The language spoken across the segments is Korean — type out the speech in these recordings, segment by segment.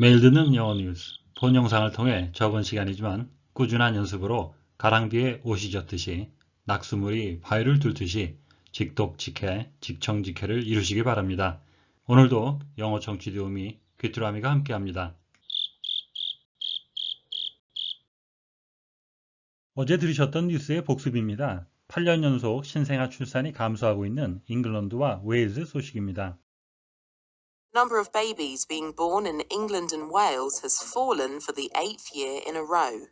듣는 영어 뉴스, 본 영상을 통해 적은 시간이지만 꾸준한 연습으로 가랑비에 옷이 젖듯이 낙수물이 바위를 뚫듯이 직독직해, 직청직해를 이루시기 바랍니다. 오늘도 영어 청취 도우미 귀뚜라미가 함께합니다. 어제 들으셨던 뉴스의 복습입니다. 8년 연속 신생아 출산이 감소하고 있는 잉글랜드와 웨일즈 소식입니다. number of babies being born in England and Wales has fallen for the eighth year in a row.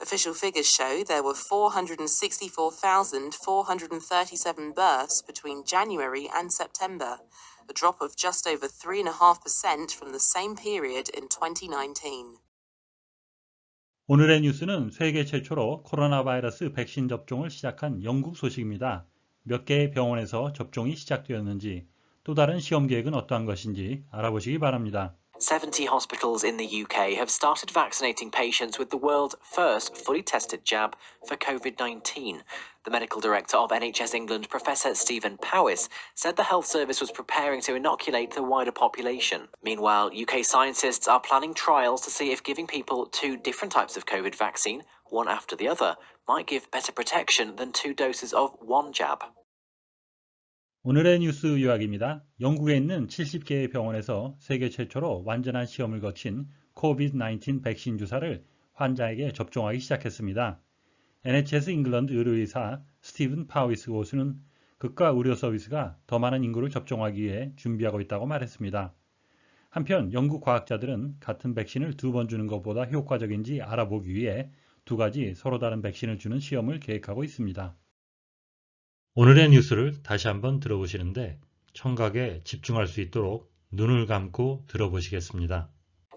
Official figures show there were 464,437 births between January and September, a drop of just over 3.5% from the same period in 2019. 오늘의 뉴스는 세계 최초로 코로나 바이러스 백신 접종을 시작한 영국 소식입니다. 몇 개의 병원에서 접종이 시작되었는지 또 다른 시험 계획은 어떠한 것인지 알아보시기 바랍니다. 70 hospitals in the UK have started vaccinating patients with the world's first fully tested jab for COVID 19. The medical director of NHS England, Professor Stephen Powis, said the health service was preparing to inoculate the wider population. Meanwhile, UK scientists are planning trials to see if giving people two different types of COVID vaccine, one after the other, might give better protection than two doses of one jab. 오늘의 뉴스 요약입니다. 영국에 있는 70개의 병원에서 세계 최초로 완전한 시험을 거친 COVID-19 백신 주사를 환자에게 접종하기 시작했습니다. NHS 잉글랜드 의료의사 스티븐 파위스 고수는 극과 의료 서비스가 더 많은 인구를 접종하기 위해 준비하고 있다고 말했습니다. 한편 영국 과학자들은 같은 백신을 두 번 주는 것보다 효과적인지 알아보기 위해 두 가지 서로 다른 백신을 주는 시험을 계획하고 있습니다. 오늘의 뉴스를 다시 한번 들어보시는데 청각에 집중할 수 있도록 눈을 감고 들어보시겠습니다.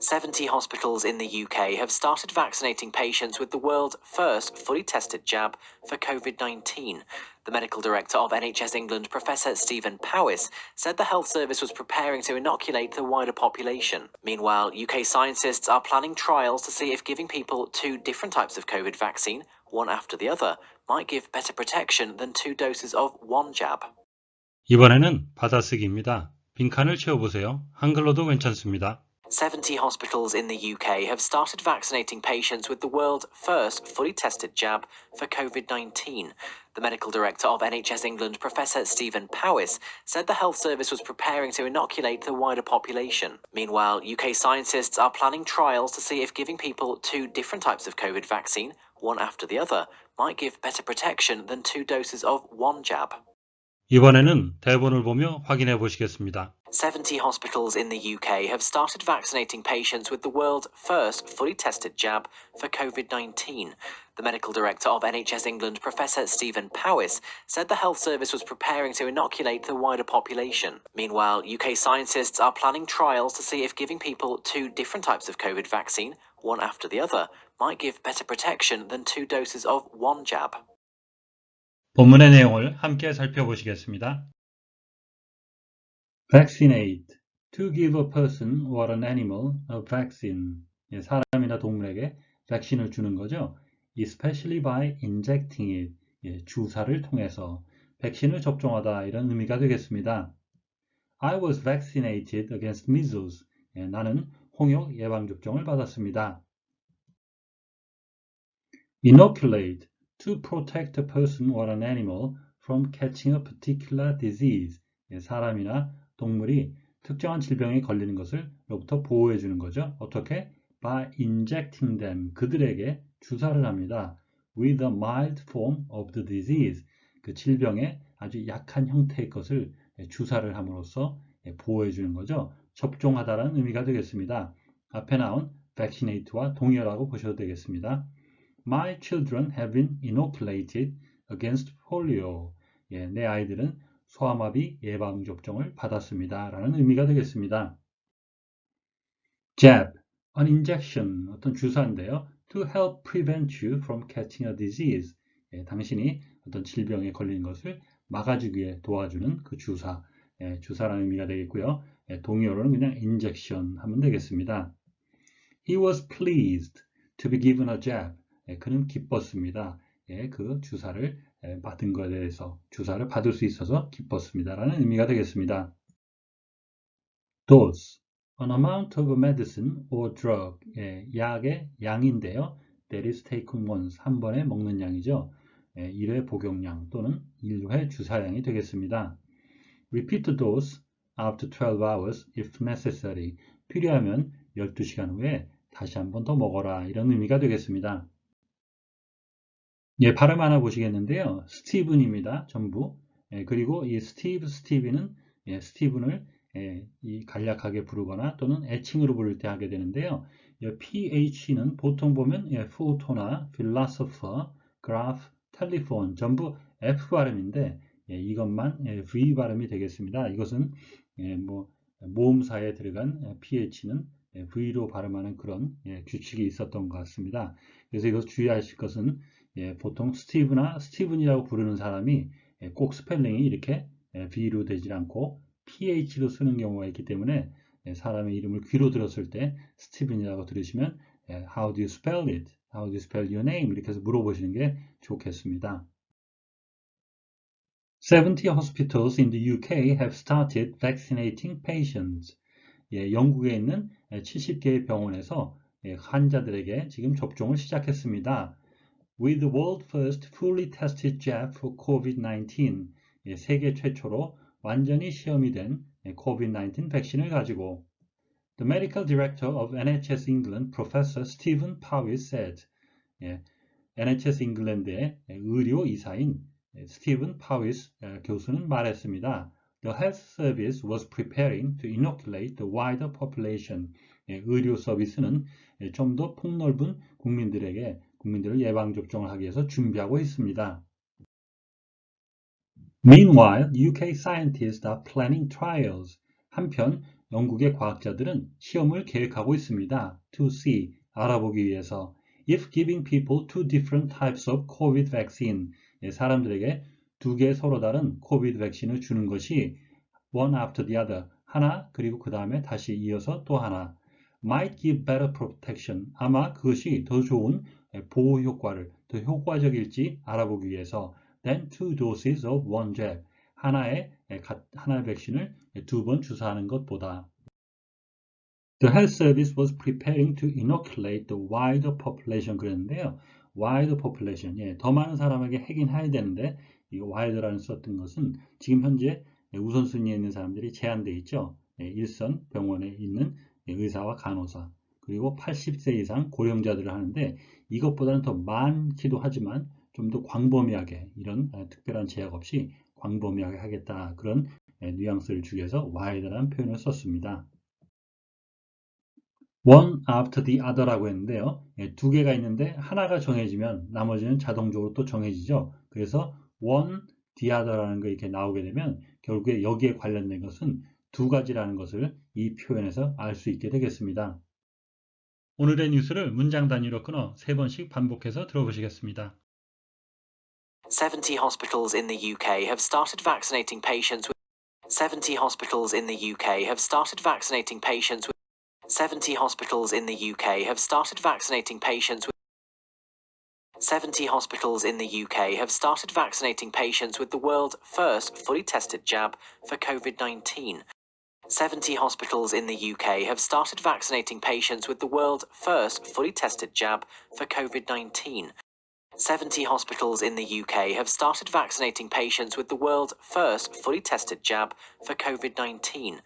70 hospitals in the UK have started vaccinating patients with the world's first fully tested jab for COVID 19. The medical director of NHS England, Professor Stephen Powis, said the health service was preparing to inoculate the wider population. Meanwhile, UK scientists are planning trials to see if giving people two different types of COVID vaccine, one after the other, might give better protection than two doses of one jab. 이번에는 받아쓰기입니다. 빈칸을 채워보세요. 한글로도 괜찮습니다. 70 hospitals in the UK have started vaccinating patients with the world's first fully tested jab for COVID 19. The medical director of NHS England, Professor Stephen Powis, said the health service was preparing to inoculate the wider population. Meanwhile, UK scientists are planning trials to see if giving people two different types of COVID vaccine, one after the other, might give better protection than two doses of one jab. 이번에는 대본을 보며 확인해 보시겠습니다. 70 hospitals in the UK have started vaccinating patients with the world's first fully tested jab for COVID 19. The medical director of NHS England, Professor Stephen Powis, said the health service was preparing to inoculate the wider population. Meanwhile, UK scientists are planning trials to see if giving people two different types of COVID vaccine, one after the other, might give better protection than two doses of one jab. 본문의 내용을 함께 살펴보시겠습니다. Vaccinate. To give a person or an animal a vaccine. 예, 사람이나 동물에게 백신을 주는 거죠. Especially by injecting it. 예, 주사를 통해서 백신을 접종하다 이런 의미가 되겠습니다. I was vaccinated against measles. 예, 나는 홍역 예방접종을 받았습니다. Inoculate. To protect a person or an animal from catching a particular disease. 예, 사람이나 동물이 특정한 질병에 걸리는 것을 로부터 보호해 주는 거죠. 어떻게? By injecting them. 그들에게 주사를 합니다. With a mild form of the disease. 그 질병의 아주 약한 형태의 것을 주사를 함으로써 보호해 주는 거죠. 접종하다라는 의미가 되겠습니다. 앞에 나온 vaccinate와 동일하고 보셔도 되겠습니다. My children have been inoculated against polio. 예, 내 아이들은 소아마비 예방접종을 받았습니다. 라는 의미가 되겠습니다. jab, an injection, 어떤 주사인데요. to help prevent you from catching a disease. 예, 당신이 어떤 질병에 걸리는 것을 막아주기 위해 도와주는 그 주사, 예, 주사라는 의미가 되겠고요. 예, 동의어로는 그냥 injection 하면 되겠습니다. He was pleased to be given a jab. 예, 그는 기뻤습니다. 예, 그 주사를 예, 받은 것에 대해서 주사를 받을 수 있어서 기뻤습니다. 라는 의미가 되겠습니다. dose, An amount of medicine or drug, 예, 약의 양인데요. That is taken once, 한 번에 먹는 양이죠. 예, 1회 복용량 또는 1회 주사량이 되겠습니다. Repeat the dose after 12 hours if necessary. 필요하면 12시간 후에 다시 한 번 더 먹어라. 이런 의미가 되겠습니다. 예, 발음 하나 보시겠는데요. 스티븐입니다. 전부. 예, 그리고 이 스티브, 스티비는 예, 스티븐을 예, 이 간략하게 부르거나 또는 애칭으로 부를 때 하게 되는데요. 예, PH는 보통 보면 예, 포토나 philosopher, graph, telephone 전부 F 발음인데 예, 이것만 예, V 발음이 되겠습니다. 이것은 예, 뭐 모음사에 들어간 예, PH는 예, V로 발음하는 그런 예, 규칙이 있었던 것 같습니다. 그래서 이것 주의하실 것은 예, 보통 스티브나 스티븐이라고 부르는 사람이 예, 꼭 스펠링이 이렇게 예, V로 되지 않고 PH로 쓰는 경우가 있기 때문에 예, 사람의 이름을 귀로 들었을 때 스티븐이라고 들으시면 예, How do you spell it? How do you spell your name? 이렇게 해서 물어보시는 게 좋겠습니다. 70 hospitals in the UK have started vaccinating patients. 예, 영국에 있는 70개의 병원에서 예, 환자들에게 지금 접종을 시작했습니다. With the world first fully tested jab for COVID-19, 예, 세계 최초로 완전히 시험이 된 예, COVID-19 백신을 가지고 The medical director of NHS England, Professor Stephen Powis said, 예, NHS 잉글랜드의 의료 이사인 스티븐 파위스 교수는 말했습니다. The health service was preparing to inoculate the wider population. 예, 의료 서비스는 좀 더 폭넓은 국민들에게 국민들을 예방 접종을 하기 위해서 준비하고 있습니다. Meanwhile, UK scientists are planning trials. 한편 영국의 과학자들은 시험을 계획하고 있습니다. To see, 알아보기 위해서. If giving people two different types of COVID vaccine, 예, 사람들에게 두 개 서로 다른 코비드 백신을 주는 것이 one after the other, 하나 그리고 그 다음에 다시 이어서 또 하나 might give better protection, 아마 그것이 더 좋은 보호 효과를, 더 효과적일지 알아보기 위해서 than two doses of one jab, 하나의, 하나의 백신을 두 번 주사하는 것보다 The health service was preparing to inoculate the wider population 그랬는데요. wider population, 예, 더 많은 사람에게 하긴 해야 되는데 이 wider라는 썼던 것은 지금 현재 우선순위에 있는 사람들이 제한되어 있죠. 예, 일선 병원에 있는 의사와 간호사 그리고 80세 이상 고령자들을 하는데 이것보다는 더 많기도 하지만 좀 더 광범위하게 이런 특별한 제약 없이 광범위하게 하겠다 그런 뉘앙스를 주기 위해서 wider라는 표현을 썼습니다. one after the other라고 했는데요. 예, 두 개가 있는데 하나가 정해지면 나머지는 자동적으로 또 정해지죠. 그래서 one, the other라는 거 이렇게 나오게 되면 결국에 여기에 관련된 것은 두 가지라는 것을 이 표현에서 알 수 있게 되겠습니다. 오늘의 뉴스를 문장 단위로 끊어 세 번씩 반복해서 들어보시겠습니다. 70 hospitals in the UK have started vaccinating patients with 70 hospitals in the UK have started vaccinating patients with 70 hospitals in the UK have started vaccinating patients with 70 hospitals in the UK have started vaccinating patients with the world's first fully tested jab for COVID-19. 70 hospitals in the UK have started vaccinating patients with the world's first fully tested jab for COVID-19. 70 hospitals in the UK have started vaccinating patients with the world's first fully tested jab for COVID 19.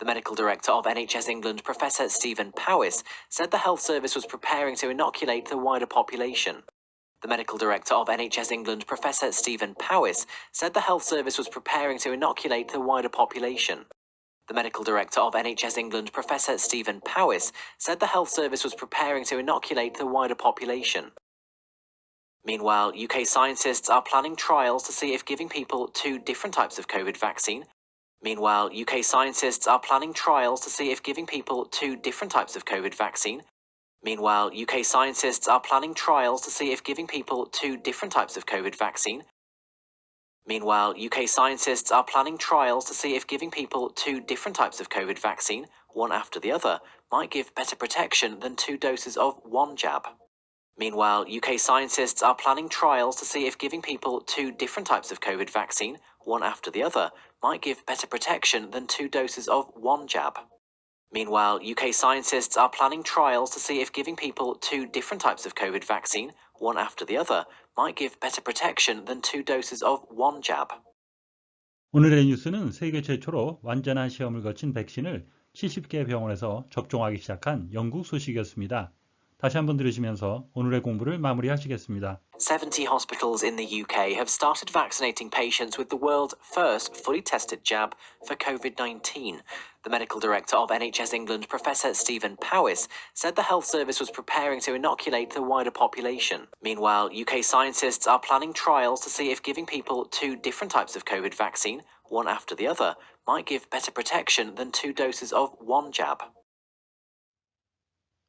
The medical director of NHS England, Professor Stephen Powis, said the health service was preparing to inoculate the wider population. The medical director of NHS England, Professor Stephen Powis, said the health service was preparing to inoculate the wider population. The medical director of NHS England, Professor Stephen Powis, said the health service was preparing to inoculate the wider population. Meanwhile, UK scientists are planning trials to see if giving people two different types of COVID vaccine. Meanwhile, UK scientists are planning trials to see if giving people two different types of COVID vaccine. Meanwhile, UK scientists are planning trials to see if giving people two different types of COVID vaccine. Meanwhile, UK scientists are planning trials to see if giving people two different types of COVID vaccine, one after the other, might give better protection than two doses of one jab. Meanwhile, UK scientists are planning trials to see if giving people two different types of COVID vaccine, one after the other, might give better protection than two doses of one jab. Meanwhile, UK scientists are planning trials to see if giving people two different types of COVID vaccine, one after the other, might give better protection than two doses of one jab. 오늘의 뉴스는 세계 최초로 완전한 시험을 거친 백신을 70개 병원에서 접종하기 시작한 영국 소식이었습니다. 다시 한번 들으시면서 오늘의 공부를 마무리하시겠습니다. 70 hospitals in the UK have started vaccinating patients with the world's first fully tested jab for COVID 19. The medical director of NHS England, Professor Stephen Powis, said the health service was preparing to inoculate the wider population. Meanwhile, UK scientists are planning trials to see if giving people two different types of COVID vaccine, one after the other, might give better protection than two doses of one jab.